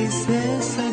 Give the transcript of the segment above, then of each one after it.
tristeza.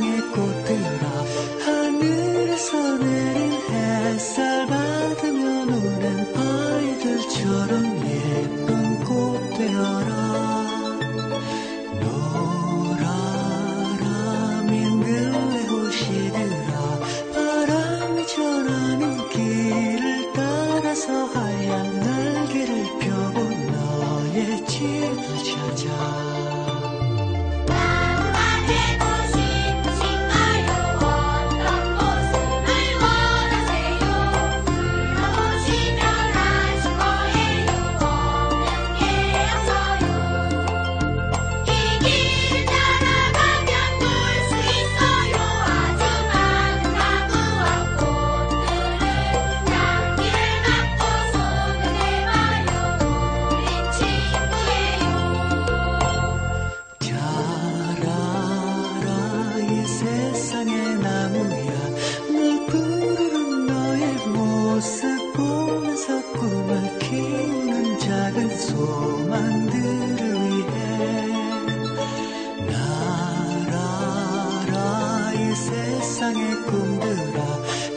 꿈들아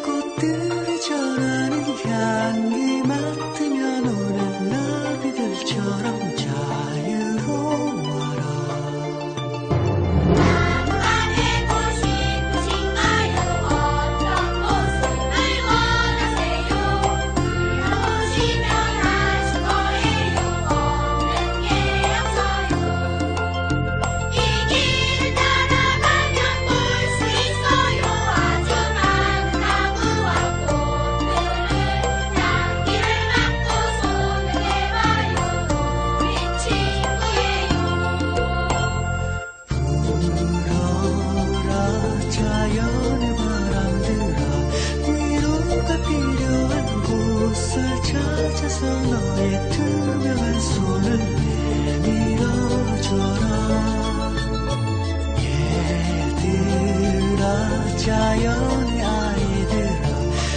꽃들이 전하는 향기. 자연의 바람들아 위로가 필요한 곳을 찾아서 너의 투명한 손을 내밀어줘라. 얘들아 자연의 아이들아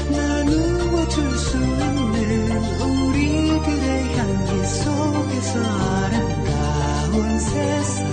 나누어줄 수 있는 우리들의 향기 속에서 아름다운 세상.